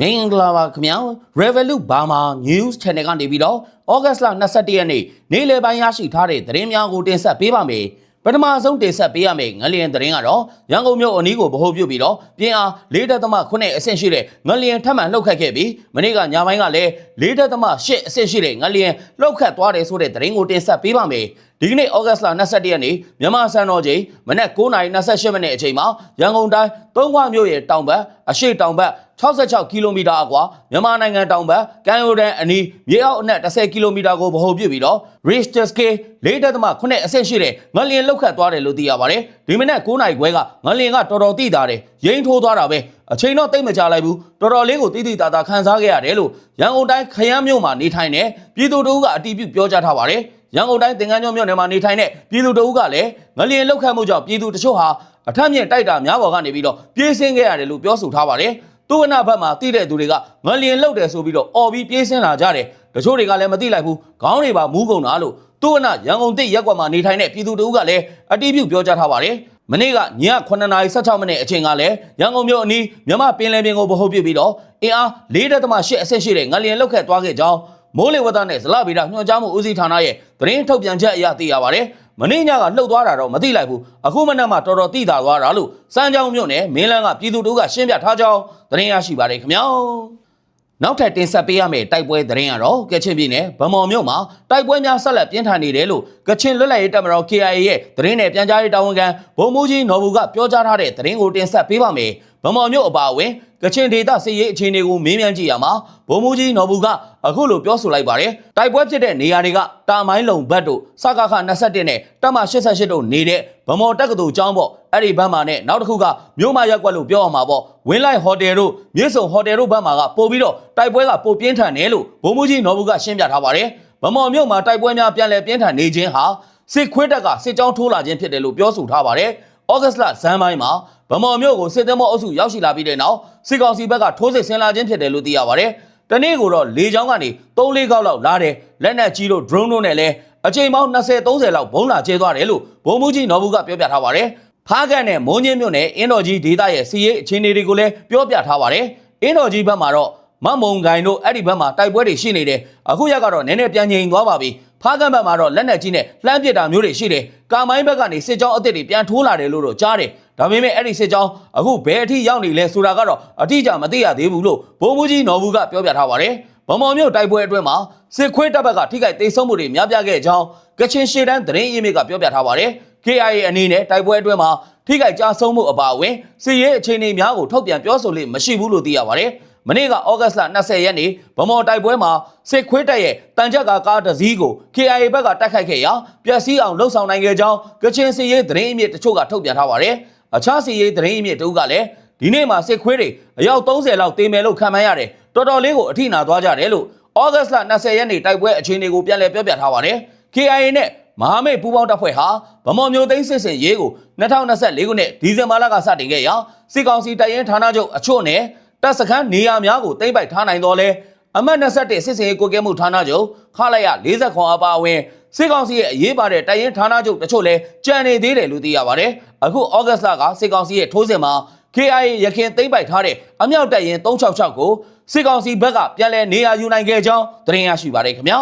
မင်္ဂလာပါခင်ဗျာ Revolut Burma News Channel ကနေပြီးတော့ဩဂတ်စ်လ22ရက်နေ့နေ့လယ်ပိုင်းရရှိထားတဲ့သတင်းများကိုတင်ဆက်ပေးပါမယ်ပထမဆုံးတင်ဆက်ပေးရမယ့်ငလျင်သတင်းကတော့ရန်ကုန်မြို့အနီးကိုဗဟိုပြုပြီးတော့ပြင်းအား4.8အဆင့်ရှိတဲ့ငလျင်ထပ်မံလှုပ်ခတ်ခဲ့ပြီးမနေ့ကညပိုင်းကလည်း4.8အဆင့်ရှိတဲ့ငလျင်လှုပ်ခတ်သွားတယ်ဆိုတဲ့သတင်းကိုတင်ဆက်ပေးပါမယ်ဒီကနေ့ဩဂတ်စ်လ22ရက်နေ့မြန်မာစံတော်ချိန်မနက်9:28မိနစ်အချိန်မှာရန်ကုန်တိုင်းသုံးခွမြို့ရဲ့တောင်ဘက်အရှေ့တောင်ဘက် 66ကီလိုမီတာအကွာမြန်မာနိုင်ငံတောင်ဘက်ကမ်းရိုးတန်းအနီးမြေအောက်အနက်10ကီလိုမီတာကိုဗဟိုပြုပြီးတော့ Richter scale 4.8အဆင့်ရှိတဲ့ငလျင်လောက်ခတ်သွားတယ်လို့သိရပါတယ်ဒီမနက်9နာရီခွဲကငလျင်ကတော်တော်တိတာတယ်ရိမ့်ထိုးသွားတာပဲအချိန်တော့တိတ်မကြလိုက်ဘူးတော်တော်လေးကိုတိတိတာတာခန်းစားခဲ့ရတယ်လို့ရန်ကုန်တိုင်းခရမ်းမြို့မှာနေထိုင်တဲ့ပြည်သူတို့ကအတီးပြုပြောကြားထားပါတယ်ရန်ကုန်တိုင်းသင်္ကန်းကျွန်းမြို့နယ်မှာနေထိုင်တဲ့ပြည်သူတို့ကလည်းငလျင်လောက်ခတ်မှုကြောင့်ပြည်သူတချို့ဟာအထက်မြင့်တိုက်တာများပေါ်ကနေပြီးတော့ပြေးဆင်းခဲ့ရတယ်လို့ပြောဆိုထားပါတယ် သူဝနဘက်မှာတိတဲ့သူတွေကငလျင်လောက်တယ်ဆိုပြီးတော့အော်ပြီးပြေးဆင်းလာကြတယ်တချို့တွေကလည်းမသိလိုက်ဘူးခေါင်းတွေပါမူးကုန်တာလို့သူဝနရန်ကုန်တိရက်ကွက်မှာနေထိုင်တဲ့ပြည်သူတို့ကလည်းအတီးပြုပြောကြားထားပါတယ်မနေ့ကည9:16မိနစ်အချိန်ကလည်းရန်ကုန်မြို့အနီးမြမပင်လယ်ပြင်ကိုဗဟိုပြုပြီးတော့အင်အား4.8အဆင့်ရှိတဲ့ငလျင်လောက်ခတ်သွားခဲ့ကြောင်းမိုးလေဝသနဲ့ဇလဗေဒညွှန်ကြားမှုဦးစီးဌာနရဲ့သတင်းထုတ်ပြန်ချက်အရသိရပါတယ်။ မင်းညကလှုပ်သွားတာတော့မသိလိုက်ဘူး။အခုမနက်မှတော်တော်သိတာသွားတာလို့စမ်းကြောင်းမြို့နယ်မင်းလန်းကပြည်သူတို့ကရှင်းပြထားကြောင်းသတင်းရရှိပါတယ်ခင်ဗျာ။နောက်ထပ်တင်ဆက်ပေးရမယ့်တိုက်ပွဲသတင်းကတော့ကချင်ပြည်နယ်ဗမော်မြို့မှာတိုက်ပွဲများဆက်လက်ပြင်းထန်နေတယ်လို့ကချင်လွတ်လပ်ရေးတပ်မတော် KIA ရဲ့သတင်းနဲ့ပြန်ကြားရေးတာဝန်ခံဗိုလ်မှူးကြီးနော်ဘူကပြောကြားထားတဲ့သတင်းကိုတင်ဆက်ပေးပါမယ်။ ဗမော်မြို့အပါအဝင်ကချင်ဒေသစစ်ရေးအခြေအနေကိုမေးမြန်းကြည့်ရမှာဗိုလ်မှူးကြီးနော်ဘူကအခုလိုပြောဆိုလိုက်ပါတယ်။တိုက်ပွဲဖြစ်တဲ့နေရာတွေကတာမိုင်းလုံဘတ်တို့စကခ21နဲ့တပ်မ88တို့နေတဲ့ဗမော်တက္ကသိုလ်ကျောင်းပေါ့အဲ့ဒီဘက်မှာနဲ့နောက်တစ်ခုကမြို့မရက်ကွက်လို့ပြောအောင်မှာပေါ့ဝင်းလိုက်ဟိုတယ်တို့မြေဆုံဟိုတယ်တို့ဘက်မှာကပို့ပြီးတော့တိုက်ပွဲကပိုပြင်းထန်တယ်လို့ဗိုလ်မှူးကြီးနော်ဘူကရှင်းပြထားပါတယ်။ဗမော်မြို့မှာတိုက်ပွဲများပြန်လည်ပြင်းထန်နေခြင်းဟာစစ်ခွေးတပ်ကစစ်ကြောင်းထိုးလာခြင်းဖြစ်တယ်လို့ပြောဆိုထားပါတယ်။ ဩဂတ်စ်လဇန်ပိုင်းမှာဗမော်မြို့ကိုစစ်သည်မောအုပ်စုရောက်ရှိလာပြီးတဲ့နောက်စစ်ကောင်စီဘက်ကထိုးစစ်ဆင်လာခြင်းဖြစ်တယ်လို့သိရပါတယ်။တနေ့ကိုတော့လေကြောင်းကနေ3-4ခေါက်လောက်လာတယ်လက်နက်ကြီးတို့ drone တို့နဲ့လည်းအချိန်ပေါင်း20-30လောက်ဘုံလာကျဲသွားတယ်လို့ဗိုလ်မှူးကြီးနော်ဘူးကပြောပြထားပါတယ်။ဖားကန်နဲ့မိုးညင်းမြို့နယ်အင်းတော်ကြီးဒေသရဲ့စီးရေးအခြေအနေတွေကိုလည်းပြောပြထားပါတယ်။အင်းတော်ကြီးဘက်မှာတော့မမုံကိုင်တို့အဲ့ဒီဘက်မှာတိုက်ပွဲတွေရှိနေတယ်အခုရက်ကတော့နည်းနည်းပြန်ငြိမ်သွားပါပြီ ဖားကန့်ဘက်မှာတော့လက်နက်ကြီးနဲ့လှမ်းပစ်တာမျိုးတွေရှိတယ်ကာမိုင်းဘက်ကနေစစ်ကြောင်းအစ်စ်တွေပြန်ထိုးလာတယ်လို့တော့ကြားတယ်ဒါပေမဲ့အဲ့ဒီစစ်ကြောင်းအခုဘယ်အထိရောက်နေလဲဆိုတာကတော့အတိအကျမသိရသေးဘူးလို့ဗိုလ်မှူးကြီးနော်ဘူးကပြောပြထားပါတယ်ဗမော်မြို့တိုက်ပွဲအတွင်းမှာစစ်ခွေးတပ်ဘက်ကထိခိုက်ဒေဆုံးမှုတွေများပြားခဲ့ကြောင်းကချင်ရှေ့တန်းသတင်းရင်းမြစ်ကပြောပြထားပါတယ် KIA အနေနဲ့တိုက်ပွဲအတွင်းမှာထိခိုက်ကြဆုံးမှုအပါအဝင်စစ်ရေးအခြေအနေများကိုထုတ်ပြန်ပြောဆိုလို့မရှိဘူးလို့သိရပါတယ်။ မနေ့ကဩဂတ်စ်လ20ရက်နေ့ဗမော်တိုက်ပွဲမှာစစ်ခွေးတပ်ရဲ့တန်ကြပ်ကာကားတစ်စီးကို KIA ဘက်ကတိုက်ခိုက်ခဲ့ရာပျက်စီးအောင်လှုပ်ဆောင်နိုင်ခဲ့ကြောင်းကချင်စစ်ရေးသတင်းအမြစ်တချို့ကထုတ်ပြန်ထားပါတယ်။အခြားစစ်ရေးသတင်းအမြစ်တို့ကလည်းဒီနေ့မှာစစ်ခွေးတွေအယောက်30လောက်တေမယ်လို့ခန့်မှန်းရတယ်။တော်တော်လေးကိုအထိနာသွားကြတယ်လို့ဩဂတ်စ်လ20ရက်နေ့တိုက်ပွဲအခြေအနေကိုပြန်လည်ပြောပြထားပါတယ်။ KIA နဲ့မဟာမိတ်ပူးပေါင်းတပ်ဖွဲ့ဟာဗမော်မျိုးသိန်းစစ်စင်ရေးကို2024ခုနှစ်ဒီဇင်ဘာလကစတင်ခဲ့ရာစစ်ကောင်စီတပ်ရင်းဌာနချုပ်အချို့နဲ့ တပ်စခန်းနေရာများကိုသိမ်းပိုက်ထားနိုင်တော်လဲအမတ်21စစ်စင်ရေးကိုကဲမှုဌာနချုပ်ခလာရ40ခွန်အပါအဝင်စစ်ကောင်စီရဲ့အရေးပါတဲ့တပ်ရင်းဌာနချုပ်တချို့လဲကြံနေသေးတယ်လို့သိရပါတယ်အခုဩဂတ်စ်လကစစ်ကောင်စီရဲ့ထိုးစစ်မှာ KIA ရခင်သိမ်းပိုက်ထားတဲ့အမြောက်တပ်ရင်366ကိုစစ်ကောင်စီဘက်ကပြန်လည်နေရာယူနိုင်ခဲ့ကြောင်းသတင်းရရှိပါတယ်ခင်ဗျာ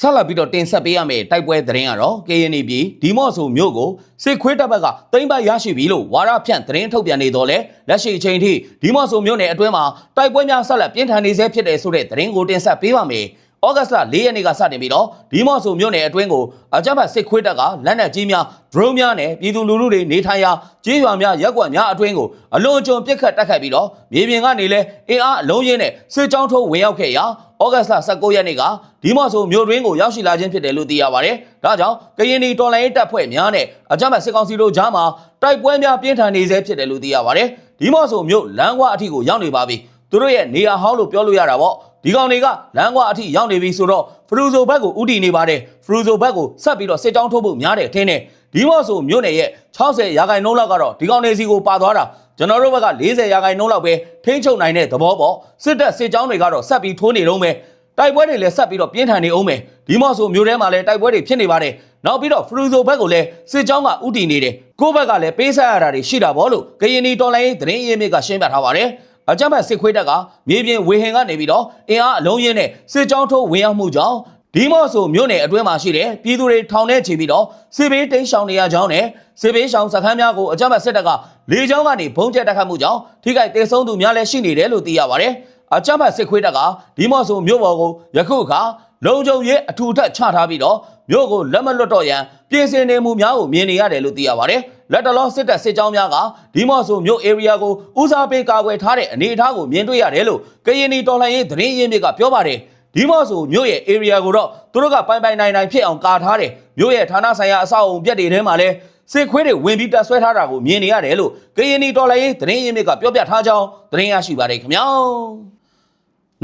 ဆက်လက်ပြီးတော့တင်ဆက်ပေးရမယ့်တိုက်ပွဲသတင်းကတော့ KNY ပြည်ဒီမော့ဆိုမြို့ကိုစစ်ခွေးတပ်ဘက်ကသိမ်းပိုက်ရရှိပြီလို့ဝါရဖြန့်သတင်းထုတ်ပြန်နေတော့လဲလက်ရှိအချိန်ထိဒီမော့ဆိုမြို့နယ်အတွင်းမှာတိုက်ပွဲများဆက်လက်ပြင်းထန်နေဆဲဖြစ်တယ်ဆိုတဲ့သတင်းကိုတင်ဆက်ပေးပါမယ်။ ဩဂတ်စ်လ၄ရက်နေ့ကစတင်ပြီးတော့ဒီမော့ဆိုမြို့နယ်အတွင်းကိုအကြမ်းဖက်စစ်ခွေးတပ်ကလက်နက်ကြီးများ drone များနဲ့ပြည်သူလူထုတွေနေထိုင်ရာကြေးရွာများရက်ကွက်များအတွင်းကိုအလွန်အကျွံပစ်ခတ်တိုက်ခိုက်ပြီးတော့မြေပြင်ကနေလဲအင်အားအလုံးရင်းနဲ့စစ်ကြောင်းထိုးဝင်ရောက်ခဲ့ရာဩဂတ်စ်လ19ရက်နေ့ကဒီမော့ဆိုမြို့တွင်းကိုရောက်ရှိလာခြင်းဖြစ်တယ်လို့သိရပါတယ်။ဒါကြောင့်ကရင်နီတော်လိုင်းရေးတပ်ဖွဲ့များနဲ့အကြမ်းဖက်စစ်ကောင်စီတို့ကြားမှာတိုက်ပွဲများပြင်းထန်နေဆဲဖြစ်တယ်လို့သိရပါတယ်။ဒီမော့ဆိုမြို့လမ်းကွာအထိကိုရောက်နေပါပြီ။သူတို့ရဲ့နေရာဟောင်းလို့ပြောလို့ရတာပေါ့။ ဒီကောင်တွေကလမ်းကွာအထိရောက်နေပြီဆိုတော့ဖရူဇိုဘက်ကိုဥတီနေပါတယ်။ဖရူဇိုဘက်ကိုဆက်ပြီးတော့စစ်ကြောင်းထိုးဖို့များတယ်ထင်းတယ်။ဒီမော့ဆိုမြို့နယ်ရဲ့60ရာခိုင်နှုန်းလောက်ကတော့ဒီကောင်တွေစီကိုပါသွားတာကျွန်တော်တို့ဘက်က40ရာခိုင်နှုန်းလောက်ပဲထိန်းချုပ်နိုင်တဲ့သဘောပေါ့စစ်တပ်စစ်ကြောင်းတွေကတော့ဆက်ပြီးထိုးနေတော့မယ်တိုက်ပွဲတွေလည်းဆက်ပြီးတော့ပြင်းထန်နေအောင်မယ်ဒီမော့ဆိုမြို့ထဲမှာလည်းတိုက်ပွဲတွေဖြစ်နေပါတယ်နောက်ပြီးတော့ဖရူဇိုဘက်ကိုလည်းစစ်ကြောင်းကဥတီနေတယ်ကိုယ့်ဘက်ကလည်းပေးဆက်ရတာတွေရှိတာပေါ့လို့ကရင်နီတော်လိုင်းသတင်းရင်းမြစ်ကရှင်းပြထားပါတယ် အကြမ်းဖက်စစ်ခွေးတပ်ကမြေပြင်ဝေဟင်ကနေပြီးတော့အင်အားအလုံးရင်းနဲ့စစ်ကြောင်းထိုးဝင်ရောက်မှုကြောင့်ဒီမော့ဆိုမြို့နယ်အတွင်းမှာရှိတဲ့ပြည်သူတွေထောင်ထဲချီပြီးတော့စစ်ဘေးတိမ်းရှောင်နေရကြောင်းနဲ့စစ်ဘေးရှောင်စခန်းများကိုအကြမ်းဖက်စစ်တပ်ကလေကြောင်းကနေဘုံကျဲတိုက်ခတ်မှုကြောင့်ထိခိုက်ဒေဆုံးသူများလည်းရှိနေတယ်လို့သိရပါတယ်အကြမ်းဖက်စစ်ခွေးတပ်ကဒီမော့ဆိုမြို့ပေါ်ကိုယခုအခါလုံခြုံရေးအထူထပ်ချထားပြီးတော့မြို့ကိုလက်မလွတ်တော့ရန်ပြင်ဆင်နေမှုများကိုမြင်နေရတယ်လို့သိရပါတယ် လက်တလောစစ်တပ်စစ်ကြောင်းများကဒီမော့ဆိုမြို့ area ကိုဦးစားပေးကာကွယ်ထားတဲ့အနေအထားကိုမြင်တွေ့ရတယ်လို့ကရင်နီတော်လှန်ရေးသတင်းရင်းမြစ်ကပြောပါတယ်ဒီမော့ဆိုမြို့ရဲ့ area ကိုတော့သူတို့ကပိုင်ပိုင်နိုင်နိုင်ဖြစ်အောင်ကာထားတယ်မြို့ရဲ့ဌာနဆိုင်ရာအဆောက်အုံပြက်တွေထဲမှာလဲစစ်ခွေးတွေဝင်ပြီးတပ်ဆွဲထားတာကိုမြင်နေရတယ်လို့ကရင်နီတော်လှန်ရေးသတင်းရင်းမြစ်ကပြောပြထားကြောင်းသတင်းရရှိပါတယ်ခင်ဗျာ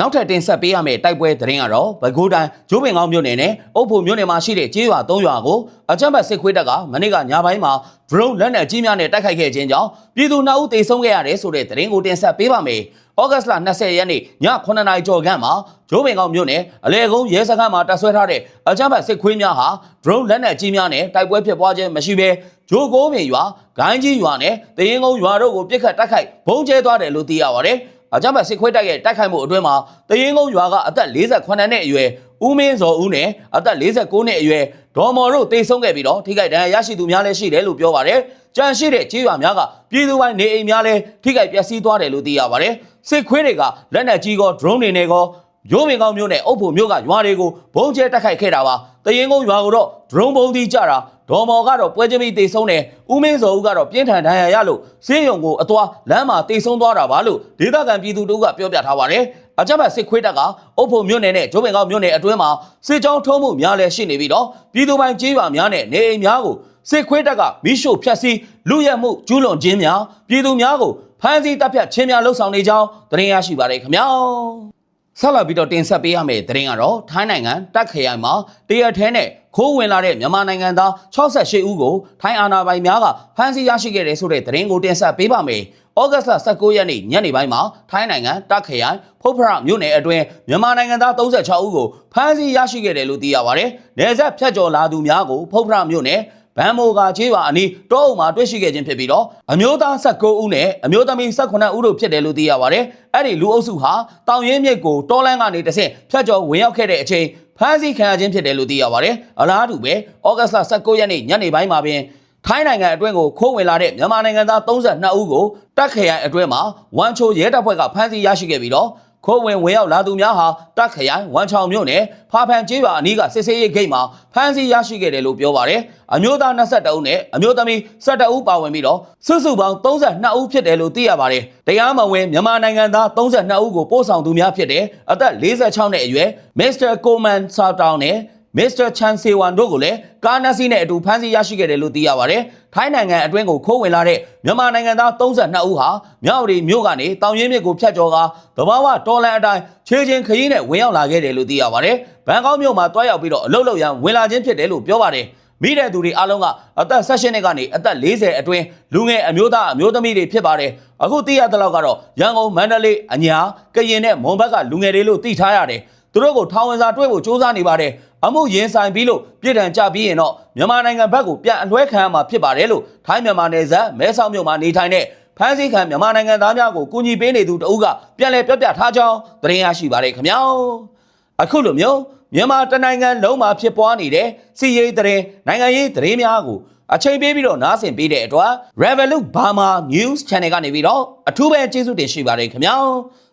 နောက်ထပ်တင်ဆက်ပေးရမယ့်တိုက်ပွဲသတင်းကတော့ပဲခူးတိုင်းဂျိုးပင်ကောင်းမြို့နယ်နဲ့အုပ်ဖို့မြို့နယ်မှာရှိတဲ့ကျေးရွာ၃ရွာကိုအကြမ်းဖက်စစ်ခွေးတပ်ကမနေ့ကညပိုင်းမှာ drone လက်နက်ကြီးများနဲ့တိုက်ခိုက်ခဲ့ခြင်းကြောင့်ပြည်သူ2ဦးသေဆုံးခဲ့ရတယ်ဆိုတဲ့သတင်းကိုတင်ဆက်ပေးပါမယ်။ဩဂတ်စ်လ20ရက်နေ့ည9နာရီကျော်ခန့်မှာဂျိုးပင်ကောင်းမြို့နယ်အလဲကုန်းရဲစခန်းမှာတပ်ဆွဲထားတဲ့အကြမ်းဖက်စစ်ခွေးများဟာ drone လက်နက်ကြီးများနဲ့တိုက်ပွဲဖြစ်ပွားခြင်းမရှိဘဲဂျိုးကိုးပင်ရွာဂိုင်းကြီးရွာနဲ့တရင်ကုန်းရွာတို့ကိုပြစ်ခတ်တိုက်ခိုက်ဘုံကျဲသွားတယ်လို့သိရပါတယ်။ အကြမ်းဖက်စစ်ခွေးတိုက်ရဲ့တိုက်ခိုက်မှုအတွင်းမှာတရင်ကုန်းရွာကအသက်48နှစ်အရွယ်ဦးမင်းစောဦးနဲ့အသက်49နှစ်အရွယ်ဒေါ်မော်တို့တေဆုံးခဲ့ပြီးတော့ထိခိုက်ဒဏ်ရာရရှိသူများလည်းရှိတယ်လို့ပြောပါတယ်။ကြန့်ရှိတဲ့ကြေးရွာများကပြည်သူပိုင်းနေအိမ်များလည်းထိခိုက်ပျက်စီးသွားတယ်လို့သိရပါတယ်။စစ်ခွေးတွေကလက်နက်ကြီးကော drone တွေနဲ့ကော ရိုးပင်ကောင်းမျိုးနဲ့အုပ်ဖို့မျိုးကရွာတွေကိုဘုံကျဲတိုက်ခိုက်ခဲ့တာပါ။တရင်ကုန်းရွာကိုတော့ drone ဘုံသီးကြတာဒေါ်မော်ကတော့ပွဲချင်းပြီးတေဆုံးတယ်။ဦးမင်းစောဦးကတော့ပြင်းထန်ဒဏ်ရာရလို့ဆေးရုံကိုအသွားလမ်းမှာတေဆုံးသွားတာပါလို့ဒေသခံပြည်သူတို့ကပြောပြထားပါတယ်။အကြမ်းဖက်စစ်ခွေးတပ်ကအုပ်ဖို့မြို့နယ်နဲ့ဂျိုးပင်ကောက်မြို့နယ်အတွင်းမှာစစ်ကြောင်းထုံးမှုများလည်းရှိနေပြီးတော့ပြည်သူပိုင်းကြေးရွာများနဲ့နေအိမ်များကိုစစ်ခွေးတပ်ကမိရှို့ဖျက်ဆီးလူရဲမှုကျူးလွန်ခြင်းများပြည်သူများကိုဖမ်းဆီးတပ်ဖြတ်ခြင်းများလှုပ်ဆောင်နေကြောင်းသတင်းရရှိပါတယ်ခင်ဗျာ။ ဆက်လက်ပြီးတော့တင်ဆက်ပေးရမယ့်သတင်းကတော့ထိုင်းနိုင်ငံတက်ခရိုင်မှာတရက်ထဲနဲ့ခိုးဝင်လာတဲ့မြန်မာနိုင်ငံသား68ဦးကိုထိုင်းအာဏာပိုင်များကဖမ်းဆီးရရှိခဲ့တယ်ဆိုတဲ့သတင်းကိုတင်ဆက်ပေးပါမယ်။ဩဂတ်စ်လ19ရက်နေ့ညနေပိုင်းမှာထိုင်းနိုင်ငံတက်ခရိုင်ဖုတ်ဖရမြို့နယ်အတွင်းမြန်မာနိုင်ငံသား36ဦးကိုဖမ်းဆီးရရှိခဲ့တယ်လို့သိရပါတယ်။နေဆက်ဖြတ်ကျော်လာသူများကိုဖုတ်ဖရမြို့နယ် ဗန်မိုကာချေးပါအနီးတောအုပ်မှာတွေ့ရှိခဲ့ခြင်းဖြစ်ပြီးတော့အမျိုးသား19ဦးနဲ့အမျိုးသမီး18ဦးတို့ဖြစ်တယ်လို့သိရပါတယ်။အဲ့ဒီလူအုပ်စုဟာတောင်ရင်းမြစ်ကိုတောလန်းကနေတဆင့်ဖြတ်ကျော်ဝင်ရောက်ခဲ့တဲ့အချိန်ဖမ်းဆီးခံရခြင်းဖြစ်တယ်လို့သိရပါတယ်။အလားတူပဲဩဂတ်စ်လ19ရက်နေ့ညနေပိုင်းမှာပင်ထိုင်းနိုင်ငံအတွင်းကိုခိုးဝင်လာတဲ့မြန်မာနိုင်ငံသား32ဦးကိုတက်ခရိုင်အတွင်းမှာဝမ်ချိုရဲတပ်ဖွဲ့ကဖမ်းဆီးရရှိခဲ့ပြီးတော့ ခိုးဝင်ဝင်ရောက်လာသူများဟာတက်ခရိုင်ဝမ်ချောင်မြို့နယ်ဖာဖန်ကျေးရွာအနီးကစစ်ဆေးရေးဂိတ်မှာဖမ်းဆီးရရှိခဲ့တယ်လို့ပြောပါတယ်။အမျိုးသား22ဦးနဲ့အမျိုးသမီး12ဦးပါဝင်ပြီးတော့စုစုပေါင်း32ဦးဖြစ်တယ်လို့သိရပါတယ်။တရားမဝင်မြန်မာနိုင်ငံသား32ဦးကိုပို့ဆောင်သူများဖြစ်တဲ့အသက်46နှစ်အရွယ် Mr. Coleman Soutown နဲ့ မစ္စတာချန်ဆေဝမ်တို့ကိုလည်းကားနက်စီးနဲ့အတူဖမ်းဆီးရရှိခဲ့တယ်လို့သိရပါတယ်။ထိုင်းနိုင်ငံအတွင်းကိုခိုးဝင်လာတဲ့မြန်မာနိုင်ငံသား32ဦးဟာမြောက်ရီမြို့ကနေတောင်ရင်းမြစ်ကိုဖြတ်ကျော်ကာသဘာဝတော်လန်အတိုင်းခြေချင်းခရီးနဲ့ဝင်ရောက်လာခဲ့တယ်လို့သိရပါတယ်။ဘန်ကောက်မြို့မှာတွားရောက်ပြီးတော့အလုပ်လုပ်ရန်ဝင်လာခြင်းဖြစ်တယ်လို့ပြောပါတယ်။မိတဲ့သူတွေအားလုံးကအသက်16နှစ်ကနေအသက်40အတွင်းလူငယ်အမျိုးသားအမျိုးသမီးတွေဖြစ်ပါတယ်။အခုသိရတဲ့လောက်ကတော့ရန်ကုန်မန္တလေးအညာကရင်နဲ့မွန်ဘက်ကလူငယ်တွေလို့သိထားရတယ်။ သူတို့ကိုထောင်ဝင်စာတွေ့ဖို့စ조사နေပါတယ်အမှုရင်ဆိုင်ပြီးလို့ပြည်ထန်ကြပြီးရင်တော့မြန်မာနိုင်ငံဘက်ကိုပြန်အလွှဲခံရမှာဖြစ်ပါတယ်လို့ထိုင်းမြန်မာနယ်စပ်မဲဆောက်မြို့မှာနေထိုင်တဲ့ဖမ်းဆီးခံမြန်မာနိုင်ငံသားများကိုကူညီပေးနေသူတအုပ်ကပြန်လည်ပြောပြထားကြောင်းသတင်းရရှိပါတယ်ခင်ဗျာအခုလိုမျိုးမြန်မာတနိုင်ငံလုံးမှာဖြစ်ပွားနေတဲ့စီရေးသတင်းနိုင်ငံရေးသတင်းများကိုအချိန်ပေးပြီးတော့နားဆင်ပေးတဲ့အတွက် Revolut Burma News Channel ကနေပြီးတော့အထူးပဲကျေးဇူးတင်ရှိပါတယ်ခင်ဗျာ